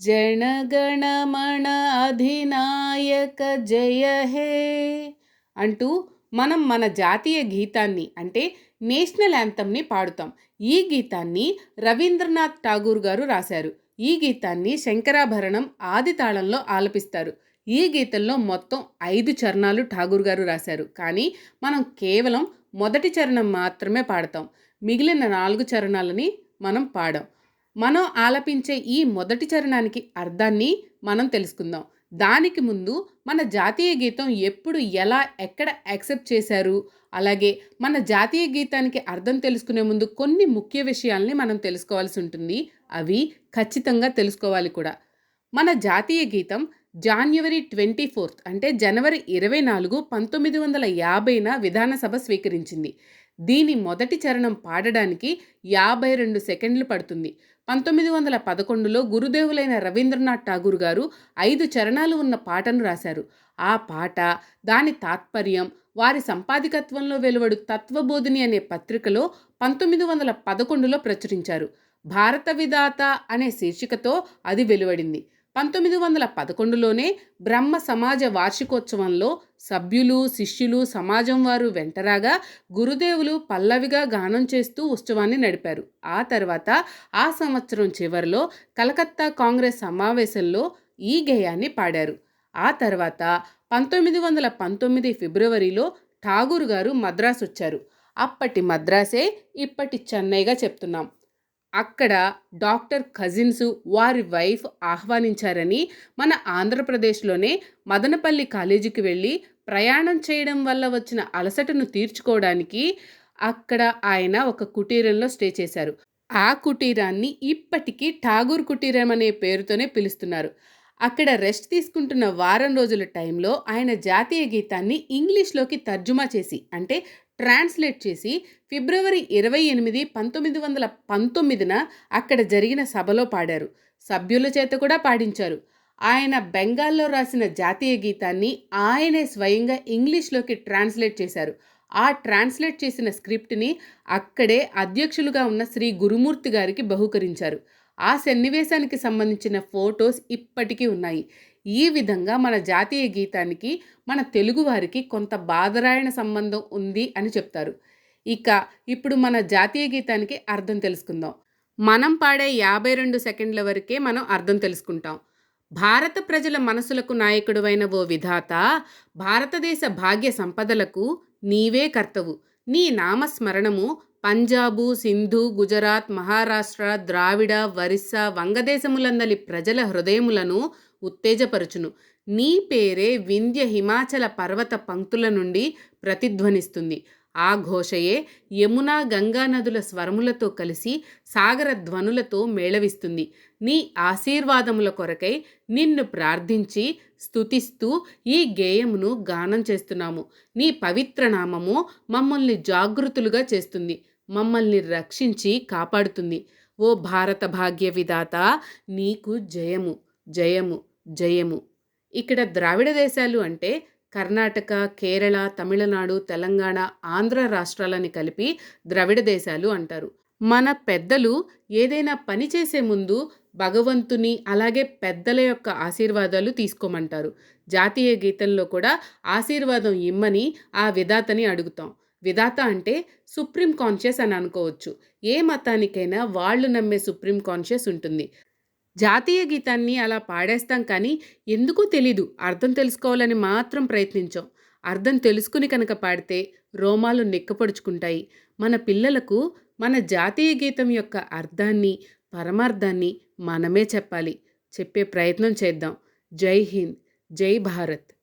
జనగణమణ అధినాయక జయ హే అంటూ మనం మన జాతీయ గీతాన్ని అంటే నేషనల్ యాంథమ్ని పాడుతాం. ఈ గీతాన్ని రవీంద్రనాథ్ ఠాగూర్ గారు రాశారు. ఈ గీతాన్ని శంకరాభరణం ఆది తాళంలో ఆలపిస్తారు. ఈ గీతంలో మొత్తం ఐదు చరణాలు ఠాగూర్ గారు రాశారు. కానీ మనం కేవలం మొదటి చరణం మాత్రమే పాడతాం. మిగిలిన నాలుగు చరణాలని మనం పాడాం. మనం ఆలపించే ఈ మొదటి చరణానికి అర్థాన్ని మనం తెలుసుకుందాం. దానికి ముందు మన జాతీయ గీతం ఎప్పుడు ఎలా ఎక్కడ యాక్సెప్ట్ చేశారు? అలాగే మన జాతీయ గీతానికి అర్థం తెలుసుకునే ముందు కొన్ని ముఖ్య విషయాల్ని మనం తెలుసుకోవాల్సి ఉంటుంది. అవి ఖచ్చితంగా తెలుసుకోవాలి కూడా. మన జాతీయ గీతం జాన్యువరి ట్వంటీ ఫోర్త్ అంటే జనవరి ఇరవై నాలుగు పంతొమ్మిది వందల యాభైన విధానసభ స్వీకరించింది. దీని మొదటి చరణం పాడడానికి యాభై రెండు సెకండ్లు పడుతుంది. పంతొమ్మిది వందల పదకొండులో గురుదేవులైన రవీంద్రనాథ్ ఠాగూర్ గారు ఐదు చరణాలు ఉన్న పాటను రాశారు. ఆ పాట దాని తాత్పర్యం వారి సంపాదికత్వంలో వెలువడు తత్వబోధిని అనే పత్రికలో పంతొమ్మిది వందల పదకొండులో ప్రచురించారు. భారత విధాత అనే శీర్షికతో అది వెలువడింది. పంతొమ్మిది వందల పదకొండులోనే బ్రహ్మ సమాజ వార్షికోత్సవంలో సభ్యులు శిష్యులు సమాజం వారు వెంటరాగా గురుదేవులు పల్లవిగా గానం చేస్తూ ఉత్సవాన్ని నడిపారు. ఆ తర్వాత ఆ సంవత్సరం చివరిలో కలకత్తా కాంగ్రెస్ సమావేశంలో ఈ గేయాన్ని పాడారు. ఆ తర్వాత పంతొమ్మిది వందల పంతొమ్మిది ఫిబ్రవరిలో ఠాగూర్ గారు మద్రాసు వచ్చారు. అప్పటి మద్రాసే ఇప్పటి చెన్నైగా చెప్తున్నాం. అక్కడ డాక్టర్ కజిన్స్ వారి వైఫ్ ఆహ్వానించారని మన ఆంధ్రప్రదేశ్లోనే మదనపల్లి కాలేజీకి వెళ్ళి ప్రయాణం చేయడం వల్ల వచ్చిన అలసటను తీర్చుకోవడానికి అక్కడ ఆయన ఒక కుటీరంలో స్టే చేశారు. ఆ కుటీరాన్ని ఇప్పటికీ ఠాగూర్ కుటీరం అనే పేరుతోనే పిలుస్తున్నారు. అక్కడ రెస్ట్ తీసుకుంటున్న వారం రోజుల టైంలో ఆయన జాతీయ గీతాన్ని ఇంగ్లీష్లోకి తర్జుమా చేసి అంటే ట్రాన్స్లేట్ చేసి ఫిబ్రవరి ఇరవై ఎనిమిది పంతొమ్మిది వందల పంతొమ్మిదిన అక్కడ జరిగిన సభలో పాడారు. సభ్యుల చేత కూడా పాడించారు. ఆయన బెంగాల్లో రాసిన జాతీయ గీతాన్ని ఆయనే స్వయంగా ఇంగ్లీష్లోకి ట్రాన్స్లేట్ చేశారు. ఆ ట్రాన్స్లేట్ చేసిన స్క్రిప్ట్ని అక్కడే అధ్యక్షులుగా ఉన్న శ్రీ గురుమూర్తి గారికి బహుకరించారు. ఆ సన్నివేశానికి సంబంధించిన ఫొటోస్ ఇప్పటికీ ఉన్నాయి. ఈ విధంగా మన జాతీయ గీతానికి మన తెలుగువారికి కొంత బాధరాయణ సంబంధం ఉంది అని చెప్తారు. ఇక ఇప్పుడు మన జాతీయ గీతానికి అర్థం తెలుసుకుందాం. మనం పాడే యాభై రెండు సెకండ్ల వరకే మనం అర్థం తెలుసుకుంటాం. భారత ప్రజల మనసులకు నాయకుడువైన ఓ విధాత భారతదేశ భాగ్య సంపదలకు నీవే కర్తవు. నీ నామస్మరణము పంజాబు సింధు గుజరాత్ మహారాష్ట్ర ద్రావిడ ఒరిస్సా వంగదేశములందలి ప్రజల హృదయములను ఉత్తేజపరచును. నీ పేరే వింధ్య హిమాచల పర్వత పంక్తుల నుండి ప్రతిధ్వనిస్తుంది. ఆ ఘోషయే యమునా గంగా నదుల స్వరములతో కలిసి సాగర ధ్వనులతో మేళవిస్తుంది. నీ ఆశీర్వాదముల కొరకై నిన్ను ప్రార్థించి స్తుతిస్తూ ఈ గేయమును గానం చేస్తున్నాము. నీ పవిత్ర నామము మమ్మల్ని జాగృతులుగా చేస్తుంది. మమ్మల్ని రక్షించి కాపాడుతుంది. ఓ భారత భాగ్య విధాత నీకు జయము జయము జయము. ఇక్కడ ద్రావిడ దేశాలు అంటే కర్ణాటక కేరళ తమిళనాడు తెలంగాణ ఆంధ్ర రాష్ట్రాలని కలిపి ద్రవిడ దేశాలు అంటారు. మన పెద్దలు ఏదైనా పని చేసే ముందు భగవంతుని అలాగే పెద్దల యొక్క ఆశీర్వాదాలు తీసుకోమంటారు. జాతీయ గీతంలో కూడా ఆశీర్వాదం ఇమ్మని ఆ విధాతని అడుగుతాం. విధాత అంటే సుప్రీం కాన్షియస్ అని అనుకోవచ్చు. ఏ మతానికైనా వాళ్ళు నమ్మే సుప్రీం కాన్షియస్ ఉంటుంది. జాతీయ గీతాన్ని అలా పాడేస్తాం కానీ ఎందుకో తెలీదు. అర్థం తెలుసుకోవాలని మాత్రం ప్రయత్నించాం. అర్థం తెలుసుకుని కనుక పాడితే రోమాలు నిక్కపడుచుకుంటాయి. మన పిల్లలకు మన జాతీయ గీతం యొక్క అర్థాన్ని పరమార్థాన్ని మనమే చెప్పాలి. చెప్పే ప్రయత్నం చేద్దాం. జై హింద్. జై భారత్.